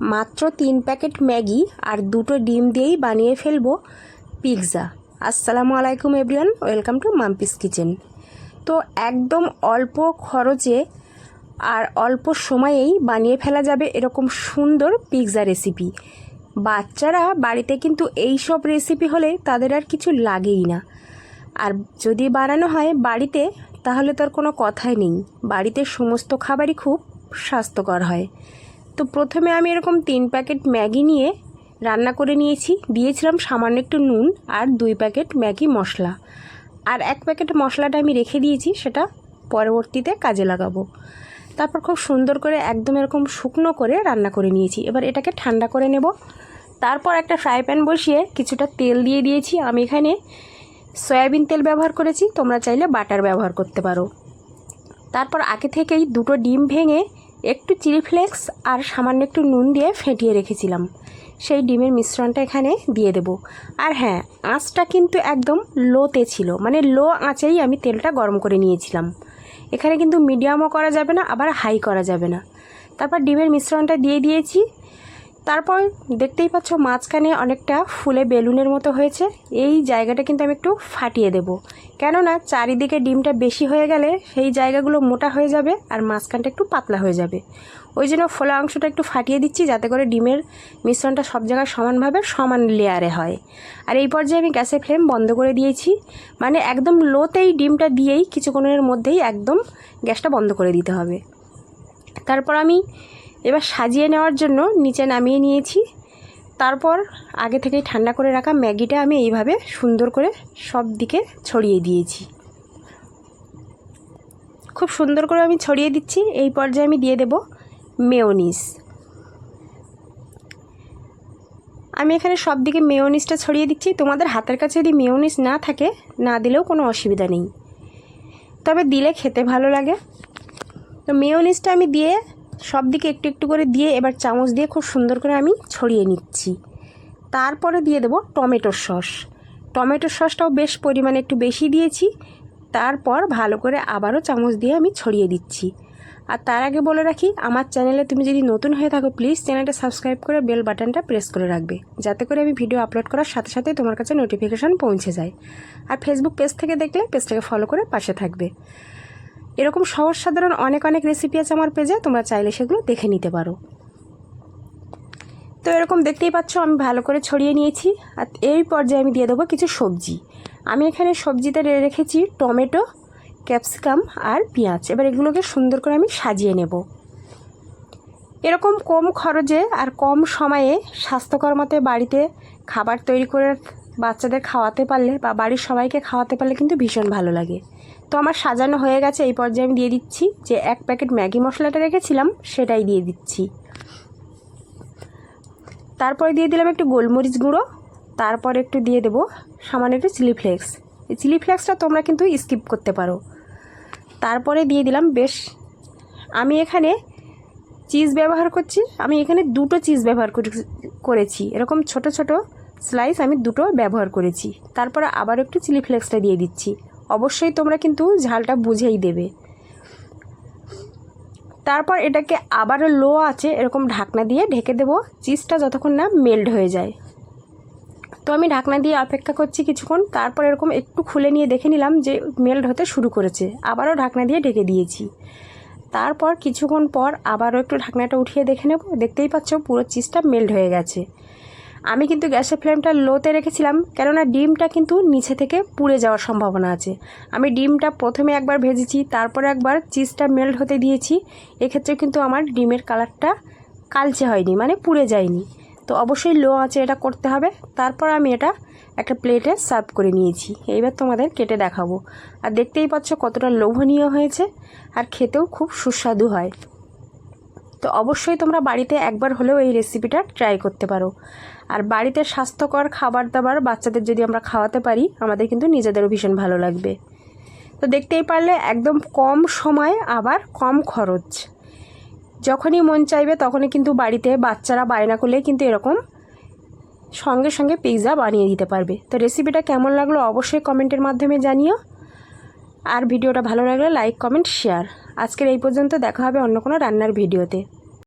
মাত্র তিন packet Maggi আর দুটো ডিম দিয়েই বানিয়ে ফেলব পিৎজা। আসসালামু আলাইকুম everyone, welcome to Mampi's kitchen. তো একদম অল্প খরচে আর অল্প সময়েই বানিয়ে ফেলা যাবে এরকম সুন্দর পিৎজা রেসিপি। বাচ্চারা বাড়িতে কিন্তু এই সব রেসিপি হলে তাদের আর কিছু লাগেই না। আর যদি বানানো হয় বাড়িতে, তাহলে তার কোনো কথাই নেই। বাড়িতে সমস্ত খাবারই খুব স্বাস্থ্যকর হয়। তো প্রথমে আমি এরকম তিন প্যাকেট ম্যাগি নিয়ে রান্না করে নিয়েছি। দিয়েছিলাম সামান্য একটু নুন আর দুই প্যাকেট ম্যাগি মশলা। আর এক প্যাকেট মশলাটা আমি রেখে দিয়েছি, সেটা পরবর্তীতে কাজে লাগাবো। তারপর খুব সুন্দর করে একদম এরকম শুকনো করে রান্না করে নিয়েছি। এবার এটাকে ঠান্ডা করে নেব। তারপর একটা ফ্রাই প্যান বসিয়ে কিছুটা তেল দিয়ে দিয়েছি। আমি এখানে সয়াবিন তেল ব্যবহার করেছি। তোমরা চাইলে বাটার ব্যবহার করতে পারো। তারপর আগে থেকেই দুটো ডিম ভেঙে একটু চিলি ফ্লেক্স আর সামান্য একটু নুন দিয়ে ফেটিয়ে রেখেছিলাম। সেই ডিমের মিশ্রণটা এখানে দিয়ে দেব। আর হ্যাঁ আঁচটা কিন্তু একদম লোতে ছিল মানে লো আঁচেই আমি তেলটা গরম করে নিয়েছিলাম। এখানে কিন্তু মিডিয়ামও করা যাবে না, আবার হাই করা যাবে না। তারপর ডিমের মিশ্রণটা দিয়ে দিয়েছি। তারপর দেখতেই পাচ্ছ মাঝখানে অনেকটা ফুলে বেলুনের মতো হয়েছে। এই জায়গাটা কিন্তু আমি একটু ফাটিয়ে দেব। কেননা চারিদিকে ডিমটা বেশি হয়ে গেলে সেই জায়গাগুলো মোটা হয়ে যাবে আর মাঝখানটা একটু পাতলা হয়ে যাবে। ওই জন্য ফোলা অংশটা একটু ফাটিয়ে দিচ্ছি যাতে করে ডিমের মিশ্রণটা সব জায়গায় সমানভাবে সমান লেয়ারে হয়। আর এই পর্যায়ে আমি গ্যাসের ফ্লেম বন্ধ করে দিয়েছি। মানে একদম লোতেই ডিমটা দিয়েই কিছুক্ষণের মধ্যেই একদম গ্যাসটা বন্ধ করে দিতে হবে। তারপর আমি এবার সাজিয়ে নেওয়ার জন্য নিচে নামিয়ে নিয়েছি। তারপর আগে থেকেই ঠান্ডা করে রাখা ম্যাগিটা আমি এইভাবে সুন্দর করে সব দিকে ছড়িয়ে দিয়েছি। খুব সুন্দর করে আমি ছড়িয়ে দিচ্ছি। এই পর্যায়ে আমি দিয়ে দেব মেয়োনিস। আমি এখানে সব দিকে মেয়োনিসটা ছড়িয়ে দিচ্ছি। তোমাদের হাতের কাছে যদি মেয়োনিস না থাকে, না দিলেও কোনো অসুবিধা নেই। তবে দিলে খেতে ভালো লাগে। তো মেয়োনিসটা আমি দিয়ে সব দিকে একটু একটু করে দিয়ে এবার চামচ দিয়ে খুব সুন্দর করে আমি ছড়িয়ে নিচ্ছি। তারপরে দিয়ে দেবো টমেটোর সস। টমেটোর সসটাও বেশ পরিমাণে একটু বেশি দিয়েছি, তারপর ভালো করে আবারও চামচ দিয়ে আমি ছড়িয়ে দিচ্ছি। আর তার আগে বলে রাখি, আমার চ্যানেলে তুমি যদি নতুন হয়ে থাকো, প্লিজ চ্যানেলটা সাবস্ক্রাইব করে বেল বাটনটা প্রেস করে রাখবে, যাতে করে আমি ভিডিও আপলোড করার সাথে সাথে তোমার কাছে নোটিফিকেশান পৌঁছে যায়। আর ফেসবুক পেজ থেকে দেখলে পেজটাকে ফলো করে পাশে থাকবে। এরকম সহজ সাধারণ অনেক অনেক রেসিপি আছে আমার পেজে তোমরা চাইলে সেগুলো দেখে নিতে পারো। তো এরকম দেখতেই পাচ্ছ, আমি ভালো করে ছড়িয়ে নিয়েছি। আর এই পর্যায়ে আমি দিয়ে দেবো কিছু সবজি। আমি এখানে সবজিতে রেখেছি টমেটো, ক্যাপসিকাম আর পেঁয়াজ। এবার এগুলোকে সুন্দর করে আমি সাজিয়ে নেব। এরকম কম খরচে আর কম সময়ে স্বাস্থ্যকর মতে বাড়িতে খাবার তৈরি করে বাচ্চাদের খাওয়াতে পারলে বা বাড়ির সবাইকে খাওয়াতে পারলে কিন্তু ভীষণ ভালো লাগে। তো আমার সাজানো হয়ে গেছে, এই পর্যায়ে আমি দিয়ে দিচ্ছি যে এক প্যাকেট ম্যাগি মশলাটা রেখেছিলাম, সেটাই দিয়ে দিচ্ছি। তারপরে দিয়ে দিলাম একটু গোলমরিচ গুঁড়ো, তারপর একটু দিয়ে দেবো সামান্য একটু চিলি ফ্লেক্স। এই চিলি ফ্লেক্সটা তোমরা কিন্তু স্কিপ করতে পারো। তারপরে দিয়ে দিলাম, বেশ, আমি এখানে চিজ ব্যবহার করছি, আমি এখানে দুটো চিজ ব্যবহার করেছি এরকম ছোট ছোট স্লাইস আমি দুটো ব্যবহার করেছি। তারপর আবার একটু চিলি ফ্লেক্সটা দিয়ে দিচ্ছি। অবশ্যই তোমরা কিন্তু ঝালটা বুঝেই দেবে। তারপর এটাকে আবারও লো আছে এরকম ঢাকনা দিয়ে ঢেকে দেবো। চিজটা যতক্ষণ না মেল্ট হয়ে যায়। তো আমি ঢাকনা দিয়ে অপেক্ষা করছি কিছুক্ষণ। তারপর এরকম একটু খুলে নিয়ে দেখে নিলাম যে মেল্ট হতে শুরু করেছে। আবারও ঢাকনা দিয়ে ঢেকে দিয়েছি। তারপর কিছুক্ষণ পর আবারও একটু ঢাকনাটা উঠিয়ে দেখে নেব। দেখতেই পাচ্ছ পুরো চিজটা মেল্ট হয়ে গেছে। আমি কিন্তু গ্যাসের ফ্লেমটা লোতে রেখেছিলাম, কেননা ডিমটা কিন্তু নিচে থেকে পুড়ে যাওয়ার সম্ভাবনা আছে। আমি ডিমটা প্রথমে একবার ভেজেছি, তারপরে একবার চিজটা মেল্ট হতে দিয়েছি। এক্ষেত্রে কিন্তু আমার ডিমের কালারটা কালচে হয়নি মানে পুড়ে যায়নি। তো অবশ্যই লো আছে এটা করতে হবে। তারপর আমি এটা একটা প্লেটে সার্ভ করে নিয়েছি। এইবার তোমাদের কেটে দেখাবো। আর দেখতেই পাচ্ছ কতটা লোভনীয় হয়েছে, আর খেতেও খুব সুস্বাদু হয়। তো অবশ্যই তোমরা বাড়িতে একবার হলেও এই রেসিপিটা ট্রাই করতে পারো। আর বাড়িতে স্বাস্থ্যকর খাবার দাবার বাচ্চাদের যদি আমরা খাওয়াতে পারি, আমাদের কিন্তু নিজেদেরও ভীষণ ভালো লাগবে। তো দেখতেই পারলে একদম কম সময় আবার কম খরচ। যখনই মন চাইবে তখনই কিন্তু বাড়িতে বাচ্চারা বায়না করলে কিন্তু এরকম সঙ্গে সঙ্গে পিৎজা বানিয়ে দিতে পারবে। তো রেসিপিটা কেমন লাগল অবশ্যই কমেন্টের মাধ্যমে জানিও। আর ভিডিওটা ভালো লাগলে লাইক, কমেন্ট, শেয়ার। আজকের এই পর্যন্ত দেখা হবে অন্য কোনো রান্নার ভিডিওতে।